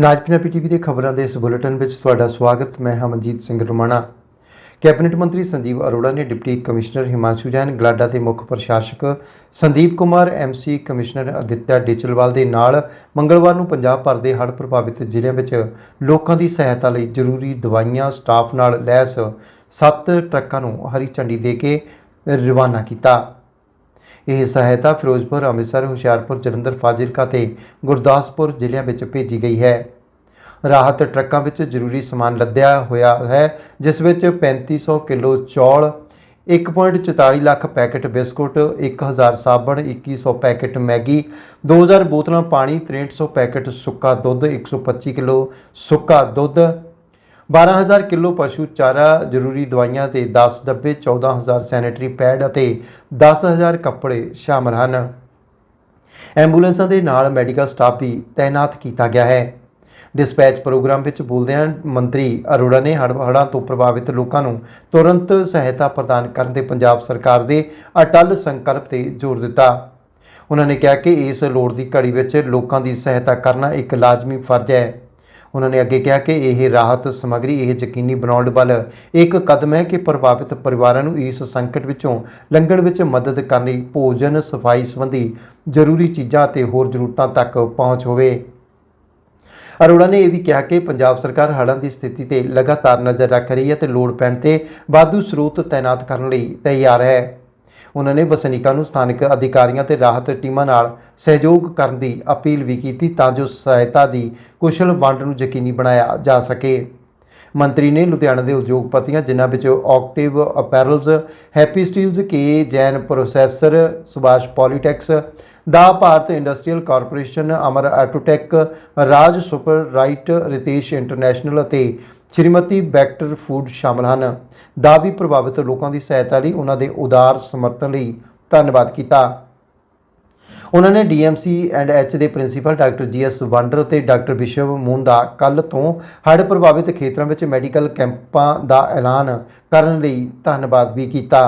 ਨਾਜ Punjabi TV ਦੇ ਖਬਰਾਂ ਦੇ ਇਸ ਬੁਲੇਟਿਨ ਵਿੱਚ ਤੁਹਾਡਾ ਸਵਾਗਤ। ਮੈਂ ਹਮਨਜੀਤ ਸਿੰਘ ਰਮਾਣਾ। ਕੈਬਨਿਟ ਮੰਤਰੀ ਸੰਜੀਵ ਅਰੋੜਾ ਨੇ ਡਿਪਟੀ ਕਮਿਸ਼ਨਰ ਹਿਮਾਂਸ਼ੂ ਜੈਨ, ਗਲਾਡਾ ਦੇ ਮੁੱਖ ਪ੍ਰਸ਼ਾਸਕ ਸੰਦੀਪ ਕੁਮਾਰ ਐਮਸੀ ਕਮਿਸ਼ਨਰ ਅਦਿੱਤਿਆ ਡੇਚਲਵਾਲ ਦੇ ਨਾਲ ਮੰਗਲਵਾਰ ਨੂੰ ਪੰਜਾਬ ਭਰ ਦੇ ਹੜ੍ਹ ਪ੍ਰਭਾਵਿਤ ਜ਼ਿਲ੍ਹਿਆਂ ਵਿੱਚ ਲੋਕਾਂ ਦੀ ਸਹਾਇਤਾ ਲਈ ਜ਼ਰੂਰੀ ਦਵਾਈਆਂ ਸਟਾਫ ਨਾਲ ਲੈਸ 7 ਟਰੱਕਾਂ ਨੂੰ ਹਰੀ ਝੰਡੀ ਦੇ ਕੇ ਰਵਾਨਾ ਕੀਤਾ। ਇਹ ਸਹਾਇਤਾ ਫਿਰੋਜ਼ਪੁਰ, ਅੰਮ੍ਰਿਤਸਰ, ਹੁਸ਼ਿਆਰਪੁਰ, ਜਲੰਧਰ, ਫਾਜ਼ਿਲਕਾ ਤੇ ਗੁਰਦਾਸਪੁਰ ਜ਼ਿਲ੍ਹਿਆਂ ਵਿੱਚ ਭੇਜੀ ਗਈ ਹੈ। ਰਾਹਤ ਟਰੱਕਾਂ ਵਿੱਚ ਜ਼ਰੂਰੀ ਸਮਾਨ ਲੱਦਿਆ ਹੋਇਆ ਹੈ, ਜਿਸ ਵਿੱਚ 3500 ਕਿਲੋ ਚੌਲ 1.44 ਲੱਖ ਪੈਕੇਟ ਬਿਸਕੁਟ 1000 ਸਾਬਣ 2100 ਪੈਕੇਟ ਮੈਗੀ 2000 ਬੋਤਲਾਂ ਪਾਣੀ 6300 ਪੈਕੇਟ ਸੁੱਕਾ ਦੁੱਧ 125 ਕਿਲੋ ਸੁੱਕਾ ਦੁੱਧ 12000 ਕਿਲੋ ਪਸ਼ੂ ਚਾਰਾ, ਜ਼ਰੂਰੀ ਦਵਾਈਆਂ ਤੇ 10 ਡੱਬੇ 14000 ਸੈਨੀਟਰੀ ਪੈਡ ਅਤੇ 10000 ਕੱਪੜੇ ਸ਼ਾਮਲ ਹਨ। ਐਂਬੂਲੈਂਸਾਂ ਦੇ ਨਾਲ ਮੈਡੀਕਲ ਸਟਾਫ ਵੀ ਤਾਇਨਾਤ ਕੀਤਾ ਗਿਆ ਹੈ। ਡਿਸਪੈਚ ਪ੍ਰੋਗਰਾਮ ਵਿੱਚ ਬੋਲਦਿਆਂ ਮੰਤਰੀ ਅਰੋੜਾ ਨੇ ਹੜ੍ਹ ਹੜ੍ਹਾਂ ਤੋਂ ਪ੍ਰਭਾਵਿਤ ਲੋਕਾਂ ਨੂੰ ਤੁਰੰਤ ਸਹਾਇਤਾ ਪ੍ਰਦਾਨ ਕਰਨ ਦੇ ਪੰਜਾਬ ਸਰਕਾਰ ਦੇ ਅਟੱਲ ਸੰਕਲਪ ਤੇ ਜ਼ੋਰ ਦਿੱਤਾ। ਉਹਨਾਂ ਨੇ ਕਿਹਾ ਕਿ ਇਸ ਲੋੜ ਦੀ ਘੜੀ ਵਿੱਚ ਲੋਕਾਂ ਦੀ ਸਹਾਇਤਾ ਕਰਨਾ ਇੱਕ ਲਾਜ਼ਮੀ ਫਰਜ਼ ਹੈ। ਉਹਨਾਂ ਨੇ ਅੱਗੇ ਕਿਹਾ ਕਿ ਇਹ ਰਾਹਤ ਸਮੱਗਰੀ, ਇਹ ਯਕੀਨੀ ਬਣਾਉਣ ਵੱਲ ਇੱਕ ਕਦਮ ਹੈ ਕਿ ਪ੍ਰਭਾਵਿਤ ਪਰਿਵਾਰਾਂ ਨੂੰ ਇਸ ਸੰਕਟ ਵਿੱਚੋਂ ਲੰਘਣ ਵਿੱਚ ਮਦਦ ਕਰਨ ਲਈ ਭੋਜਨ ਸਫ਼ਾਈ ਸੰਬੰਧੀ ਜ਼ਰੂਰੀ ਚੀਜ਼ਾਂ ਅਤੇ ਹੋਰ ਜ਼ਰੂਰਤਾਂ ਤੱਕ ਪਹੁੰਚ ਹੋਵੇ। ਅਰੋੜਾ ਨੇ ਇਹ ਵੀ ਕਿਹਾ ਕਿ ਪੰਜਾਬ ਸਰਕਾਰ ਹੜ੍ਹਾਂ ਦੀ ਸਥਿਤੀ ਤੇ ਲਗਾਤਾਰ ਨਜ਼ਰ ਰੱਖ ਰਹੀ ਹੈ ਤੇ ਲੋੜ ਪੈਣ ਤੇ ਵਾਧੂ ਸਰੋਤ ਤਾਇਨਾਤ ਕਰਨ ਲਈ ਤਿਆਰ ਹੈ। ਉਹਨਾਂ ਨੇ ਵਸਨੀਕਾਂ ਨੂੰ ਸਥਾਨਕ ਅਧਿਕਾਰੀਆਂ ਤੇ ਰਾਹਤ ਟੀਮਾਂ ਨਾਲ ਸਹਿਯੋਗ ਕਰਨ ਦੀ ਅਪੀਲ ਵੀ ਕੀਤੀ ਤਾਂ ਜੋ ਸਹਾਇਤਾ ਦੀ ਕੁਸ਼ਲ ਵੰਡ ਨੂੰ ਯਕੀਨੀ ਬਣਾਇਆ ਜਾ ਸਕੇ। ਮੰਤਰੀ ਨੇ ਲੁਧਿਆਣਾ ਦੇ ਉਦਯੋਗਪਤੀਆਂ, ਜਿਨ੍ਹਾਂ ਵਿੱਚ active apparels happy steels K Jain processor Subhash polytex ਦਾ Bharat industrial corporation Amar autotech Raj super right Ritesh international ਅਤੇ ਸ਼੍ਰੀਮਤੀ ਬੈਕਟਰ ਫੂਡ ਸ਼ਾਮਲ ਹਨ। ਦਾ ਵੀ ਪ੍ਰਭਾਵਿਤ ਲੋਕਾਂ ਦੀ ਸਹਾਇਤਾ ਲਈ ਉਹਨਾਂ ਦੇ ਉਦਾਰ ਸਮਰਥਨ ਲਈ ਧੰਨਵਾਦ ਕੀਤਾ। ਉਹਨਾਂ ਨੇ ਡੀਐਮਸੀ ਐਂਡ ਐਚ ਦੇ ਪ੍ਰਿੰਸੀਪਲ ਡਾਕਟਰ ਜੀਐਸ ਵੰਡਰ ਤੇ ਡਾਕਟਰ ਵਿਸ਼ਵ ਮੂਨ ਦਾ ਕੱਲ ਤੋਂ ਹੜ੍ਹ ਪ੍ਰਭਾਵਿਤ ਖੇਤਰਾਂ ਵਿੱਚ ਮੈਡੀਕਲ ਕੈਂਪਾਂ ਦਾ ਐਲਾਨ ਕਰਨ ਲਈ ਧੰਨਵਾਦ ਵੀ ਕੀਤਾ।